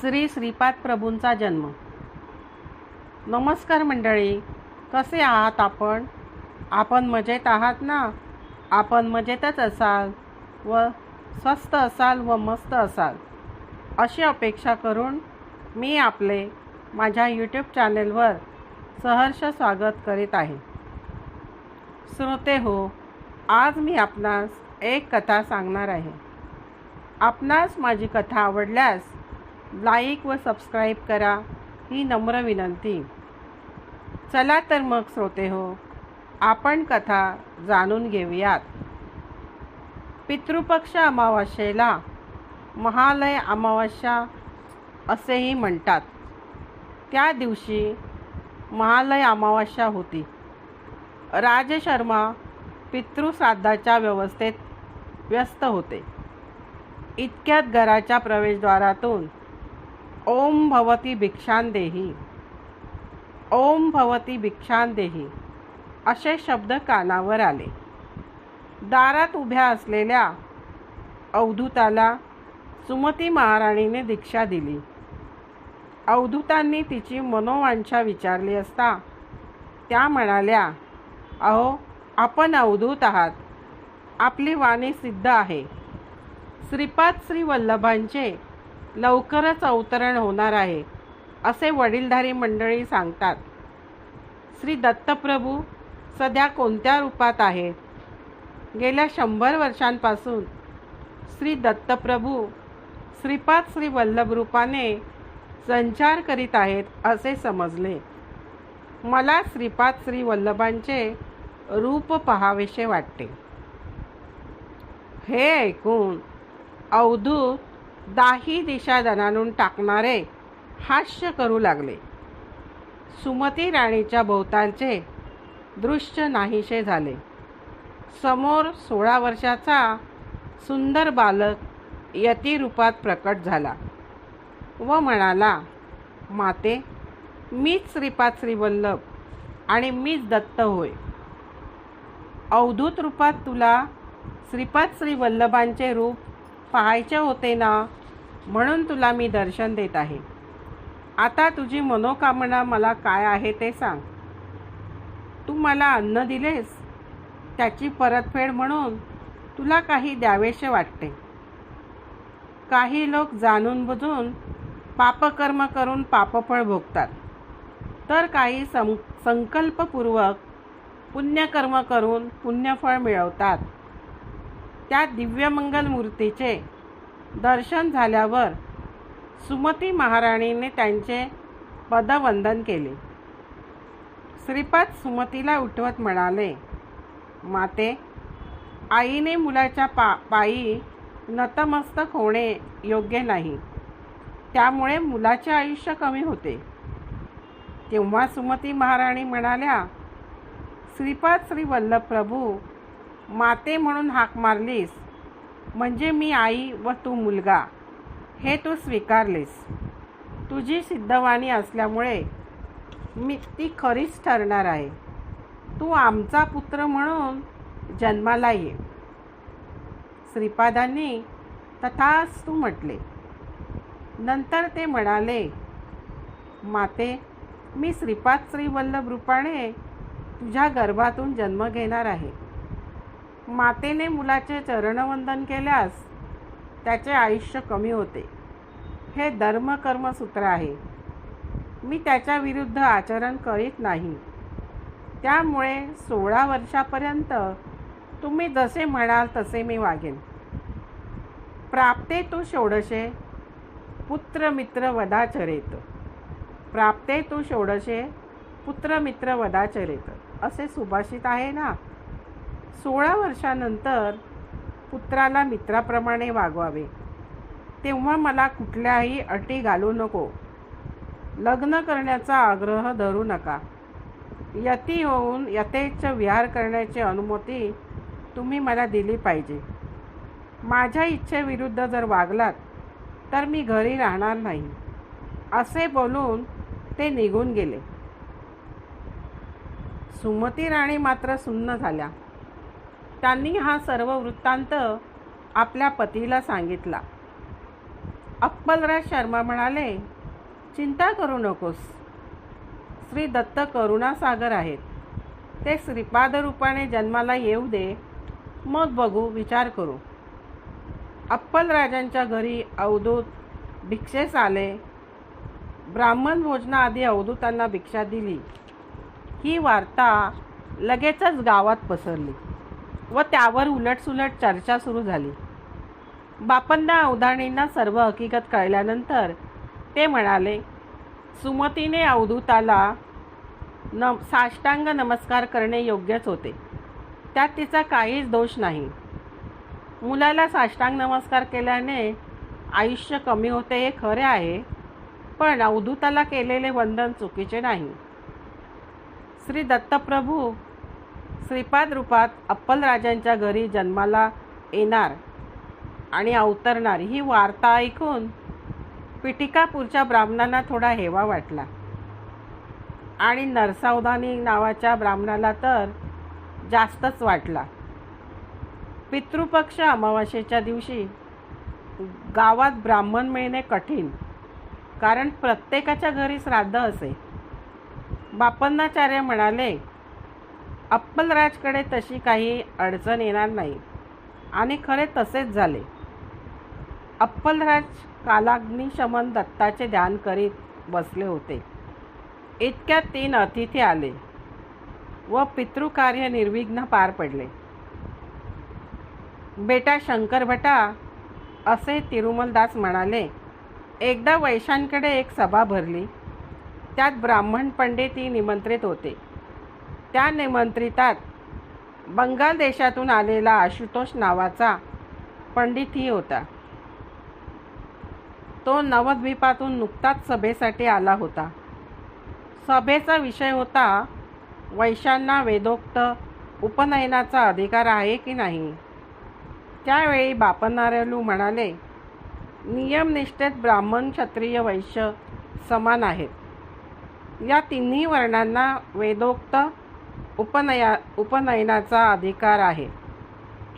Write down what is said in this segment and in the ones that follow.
श्री श्रीपाद प्रभूंचा जन्म. नमस्कार मंडळी कसे आहात आपण? आपण मजेत आहात ना? आपण मजेतच असाल व स्वस्त असाल व मस्त असाल. अशी अपेक्षा करून मी आपले माझ्या यूट्यूब चॅनेलवर सहर्ष स्वागत करीत आहे. श्रोते हो आज मी आपणास एक कथा सांगणार आहे. आपणास माझी कथा आवडल्यास लाईक व सबस्क्राईब करा ही नम्र विनंती. चला तर मग श्रोते हो आपण कथा जाणून घेऊयात. पितृपक्ष अमावास्येला महालय अमावास्या असेही म्हणतात. त्या दिवशी महालय अमावास्या होती. राजशर्मा पितृश्राद्धाच्या व्यवस्थेत व्यस्त होते. इतक्यात घराच्या प्रवेशद्वारातून ओम भवती भिक्षांदेही ओम भवती भिक्षांदेही असे शब्द कानावर आले. दारात उभ्या असलेल्या अवधूताला सुमती महाराणीने दीक्षा दिली. अवधूतांनी तिची मनोवांछा विचारली असता त्या म्हणाल्या अहो आपण अवधूत आहात. आपली वाणी सिद्ध आहे. श्रीपाद श्री वल्लभांचे लवकरच अवतरण होणार आहे असे वडीलधारी मंडळी सांगतात. श्री दत्तप्रभू सध्या कोणत्या रूपात आहेत गेल्या शंभर वर्षांपासून श्री दत्तप्रभू श्रीपाद श्री वल्लभ रूपाने संचार करीत आहेत असे समजले. मला श्रीपाद श्री वल्लभांचे रूप पहावेसे वाटते. हे ऐकून अवधूत दाही दिशा दणानून टाकणारे हास्य करू लागले. सुमती राणीच्या भोवतालचे दृश्य नाहीसे झाले. समोर सोळा वर्षाचा सुंदर बालक यतिरूपात प्रकट झाला व म्हणाला माते मीच श्रीपाद श्रीवल्लभ आणि मीच दत्त होय. अवधूत रूपात तुला श्रीपाद श्रीवल्लभांचे रूप पाहायचे होते ना म्हणून तुला मी दर्शन देत आहे. आता तुझी मनोकामना मला काय आहे ते सांग. तू मला अन्न दिलेस त्याची परतफेड म्हणून तुला काही द्यावेसे वाटते. काही लोक जाणून बुजून पापकर्म करून पापफळ भोगतात. तर काही सं संकल्पपूर्वक पुण्यकर्म करून पुण्यफळ मिळवतात. त्या दिव्यमंगल मूर्तीचे दर्शन झाल्यावर सुमती महाराणीने त्यांचे पदवंदन केले. श्रीपाद सुमतीला उठवत म्हणाले माते आईने मुलाच्या पा पायी नतमस्तक होणे योग्य नाही. त्यामुळे मुलाचे आयुष्य कमी होते. तेव्हा सुमती महाराणी म्हणाल्या श्रीपाद श्री वल्लभ प्रभू माते म्हणून हाक मारलीस. म्हणजे मी आई व तू मुलगा. हे तू स्वीकारलीस. तुझी सिद्धवाणी असल्यामुळे मी ती खरीच ठरणार आहे. तू आमचा पुत्र म्हणून जन्माला ये. श्रीपादांनी तथाच तू म्हटले. नंतर ते म्हणाले माते मी श्रीपाद श्रीवल्लभ रूपाने तुझ्या गर्भातून जन्म घेणार आहे. मातेने मुलाचे चरणवंदन केल्यास त्याचे आयुष्य कमी होते. हे धर्मकर्मसूत्र आहे. मी त्याच्या विरुद्ध आचरण करीत नाही. त्यामुळे सोळा वर्षापर्यंत तुम्ही जसे म्हणाल तसे मी वागेन. प्राप्ते तू षोडशे पुत्रमित्र वदाचरेत प्राप्ते तू षोडशे पुत्रमित्र वदाचरेत असे सुभाषित आहे ना? सोळा वर्षानंतर पुत्राला मित्राप्रमाणे वागवावे. तेव्हा मला कुठल्याही अटी घालू नको. लग्न करण्याचा आग्रह धरू नका. यती होऊन यथेच्छ विहार करण्याची अनुमती तुम्ही मला दिली पाहिजे. माझ्या इच्छेविरुद्ध जर वागलात तर मी घरी राहणार नाही. असे बोलून ते निघून गेले. सुमती राणी मात्र सुन्न झाल्या. त्यांनी हा सर्व वृत्तांत आपल्या पतीला सांगितला. अप्पलराज शर्मा म्हणाले चिंता करू नकोस. श्री दत्त करुणासागर आहेत. ते श्रीपाद रूपाने जन्माला येऊ दे. मग बघू विचार करू. अप्पलराजांच्या घरी अवधूत भिक्षेस आले. ब्राह्मण भोजनाआधी अवधूतांना भिक्षा दिली. ही वार्ता लगेचच गावात पसरली. व त्यावर उलटसुलट चर्चा सुरू झाली. बापंना अवधाणींना सर्व हकीकत कळल्यानंतर ते म्हणाले सुमतीने अवधूताला न साष्टांग नमस्कार करणे योग्यच होते. त्यात तिचा काहीच दोष नाही. मुलाला साष्टांग नमस्कार केल्याने आयुष्य कमी होते हे खरे आहे पण अवधूताला केलेले वंदन चुकीचे नाही. श्री दत्तप्रभू श्रीपाद रूपात अप्पलराजांच्या घरी जन्माला येणार आणि अवतरणार ही वार्ता ऐकून पिटिकापूरच्या ब्राह्मणांना थोडा हेवा वाटला. आणि नरसावधानी नावाच्या ब्राह्मणाला तर जास्तच वाटला. पितृपक्ष अमावास्येच्या दिवशी गावात ब्राह्मण मिळणे कठीण कारण प्रत्येकाच्या घरी श्राद्ध असे. बापन्नाचार्य म्हणाले अप्पलराजकडे तशी काही अडचण येणार नाही. आणि खरे तसेच झाले. अप्पलराज कालाग्निशमन दत्ताचे ध्यान करीत बसले होते. इतक्यात तीन अतिथी आले व पितृकार्य निर्विघ्न पार पडले. बेटा शंकर भटा असे तिरुमलदास म्हणाले एकदा वैशांकडे एक सभा भरली. त्यात ब्राह्मण पंडितही निमंत्रित होते. त्या निमंत्रितात बंगाल देशातून आलेला आशुतोष नावाचा पंडितही होता. तो नवद्वीपातून नुकताच सभेसाठी आला होता. सभेचा विषय होता वैशांना वेदोक्त उपनयनाचा अधिकार आहे की नाही? त्यावेळी बापनारेलू म्हणाले नियमनिष्ठेत ब्राह्मण क्षत्रिय वैश्य समान आहेत. या तिन्ही वर्णांना वेदोक्त उपनया उपनयनाचा अधिकार आहे.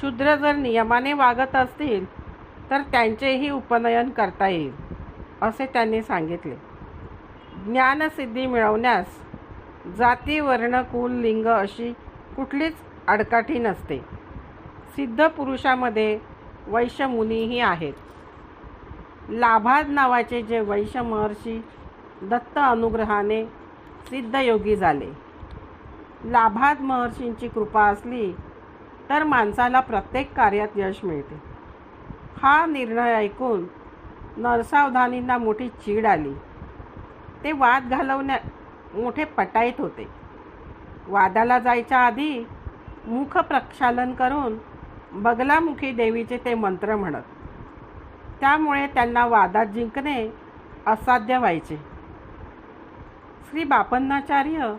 शूद्र जर नियमाने वागत असतील तर त्यांचेही उपनयन करता येईल असे त्यांनी सांगितले. ज्ञानसिद्धी मिळवण्यास जाती वर्ण कुल लिंग अशी कुठलीच अडकाठी नसते. सिद्ध पुरुषामध्ये वैश्य मुनीही आहेत. लाभाद नावाचे जे वैश्य महर्षी दत्त अनुग्रहाने सिद्धयोगी झाले. लाभात महर्षींची कृपा असली तर माणसाला प्रत्येक कार्यात यश मिळते. हा निर्णय ऐकून नरसावधानींना मोठी चीड आली. ते वाद घालवण्या मोठे पटाईत होते. वादाला जायच्या आधी मुख प्रक्षालन करून बगलामुखी देवीचे ते मंत्र म्हणत. त्यामुळे त्यांना वादात जिंकणे असाध्य व्हायचे. श्री बापन्नाचार्य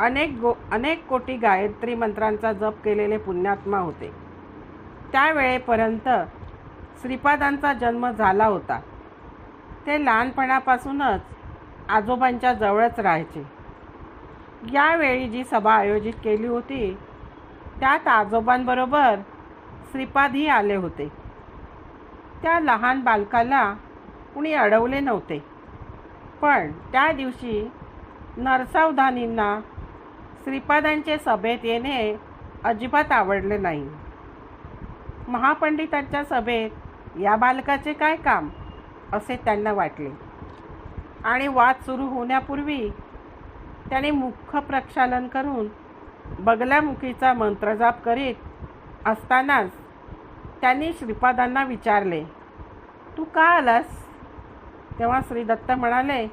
अनेक गो अनेक कोटी गायत्री मंत्रांचा जप केलेले पुण्यात्मा होते. त्यावेळेपर्यंत श्रीपादांचा जन्म झाला होता. ते लहानपणापासूनच आजोबांच्या जवळच राहायचे. यावेळी जी सभा आयोजित केली होती त्यात आजोबांबरोबर श्रीपादही आले होते. त्या लहान बालकाला कुणी अडवले नव्हते. पण त्या दिवशी नरसावधानींना श्रीपादांचे सभेत येणे अजिबात आवडले नाही. महापंडितांच्या सभेत या बालकाचे काय काम? असे त्यांना वाटले. आणि वाद सुरू होण्यापूर्वी त्याने मुख प्रक्षालन करून बगलामुखीचा मंत्रजाप करीत असतानाच त्यांनी श्रीपादांना विचारले तू का आलास? तेव्हा श्रीदत्त म्हणाले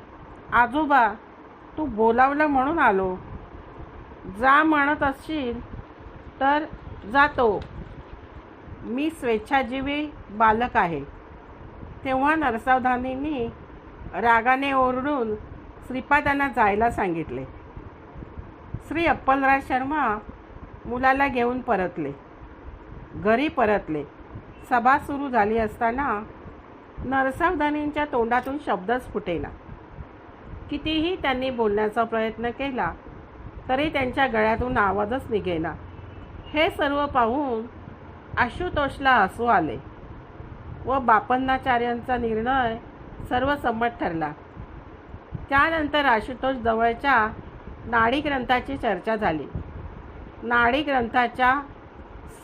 आजोबा तू बोलावलं म्हणून आलो. जा म्हणत असशील तर जातो. मी स्वेच्छाजीवी बालक आहे. तेव्हा नरसावधानींनी रागाने ओरडून श्रीपादांना जायला सांगितले. श्री अप्पलराज शर्मा मुलाला घेऊन परतले. घरी परतले. सभा सुरू झाली असताना नरसावधानींच्या तोंडातून शब्दच फुटेना. कितीही त्यांनी बोलण्याचा प्रयत्न केला तरी त्यांच्या गळ्यातून आवाजच निघेना. हे सर्व पाहून आशुतोषला हसू आले व बापन्नाचार्यांचा निर्णय सर्वसंमत ठरला. त्यानंतर आशुतोष जवळच्या नाडी ग्रंथाची चर्चा झाली. नाडी ग्रंथाच्या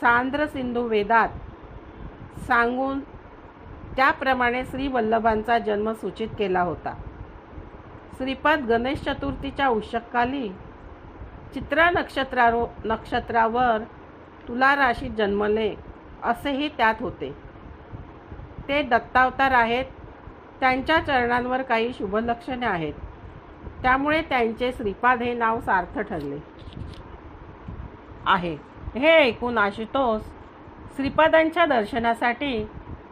सांद्र सिंधू वेदात सांगून त्याप्रमाणे श्री वल्लभांचा जन्म सूचित केला होता. श्रीपाद गणेश चतुर्थीच्या उषक्काली चित्रा नक्षत्रारो नक्षत्रावर तुला राशीत जन्मले असेही त्यात होते. ते दत्तावतार आहेत. त्यांच्या चरणांवर काही शुभलक्षणे आहेत. त्यामुळे त्यांचे श्रीपाद हे नाव सार्थ ठरले. आहे. हे ऐकून आशुतोष श्रीपादांच्या दर्शनासाठी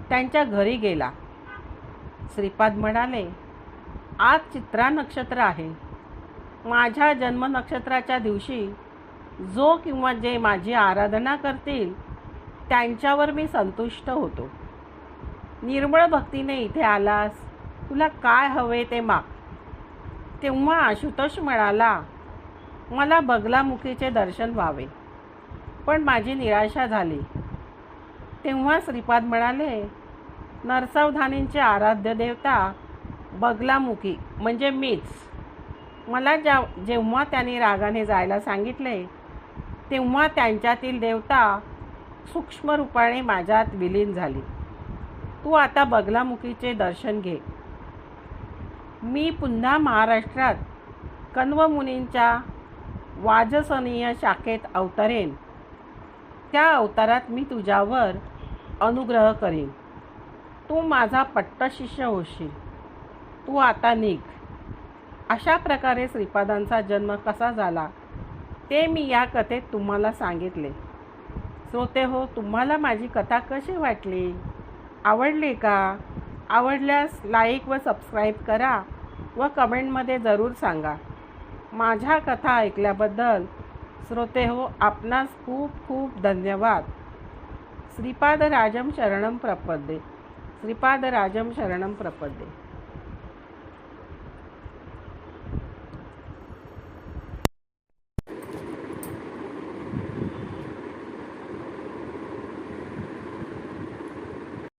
त्यांच्या घरी गेला. श्रीपाद म्हणाले आज चित्रा नक्षत्र आहे. माझ्या जन्म नक्षत्राच्या दिवशी जो किंवा जे माझी आराधना करतील त्यांच्यावर मी संतुष्ट होतो. निर्मळ भक्तीने इथे आलास तुला काय हवे ते माग. तेव्हा आशुतोष म्हणाला मला बगलामुखीचे दर्शन व्हावे. पण माझी निराशा झाली. तेव्हा श्रीपाद म्हणाले नरसावधानींचे आराध्य देवता बगलामुखी म्हणजे मीच. मला ज्या जेव्हा त्यांनी रागाने जायला सांगितले तेव्हा त्यांच्यातील देवता सूक्ष्म रूपाने माझ्यात विलीन झाली. तू आता बगलामुखीचे दर्शन घे. मी पुन्हा महाराष्ट्रात कण्वमुनींच्या वाजसनीय शाखेत अवतरेन. त्या अवतारात मी तुझ्यावर अनुग्रह करीन. तू माझा पट्टशिष्य होशील. तू आता निघ. अशा प्रकारे श्रीपादांचा जन्म कसा झाला ते मी या कथेत तुम्हाला सांगितले. श्रोते हो तुम्हाला माझी कथा कशी वाटली? आवडली का? आवडल्यास लाईक व सबस्क्राईब करा व कमेंटमध्ये जरूर सांगा. माझ्या कथा ऐकल्याबद्दल श्रोते हो आपणास खूप खूप धन्यवाद. श्रीपाद राजम शरणम प्रपद्ये. श्रीपाद राजम शरणम प्रपद्ये.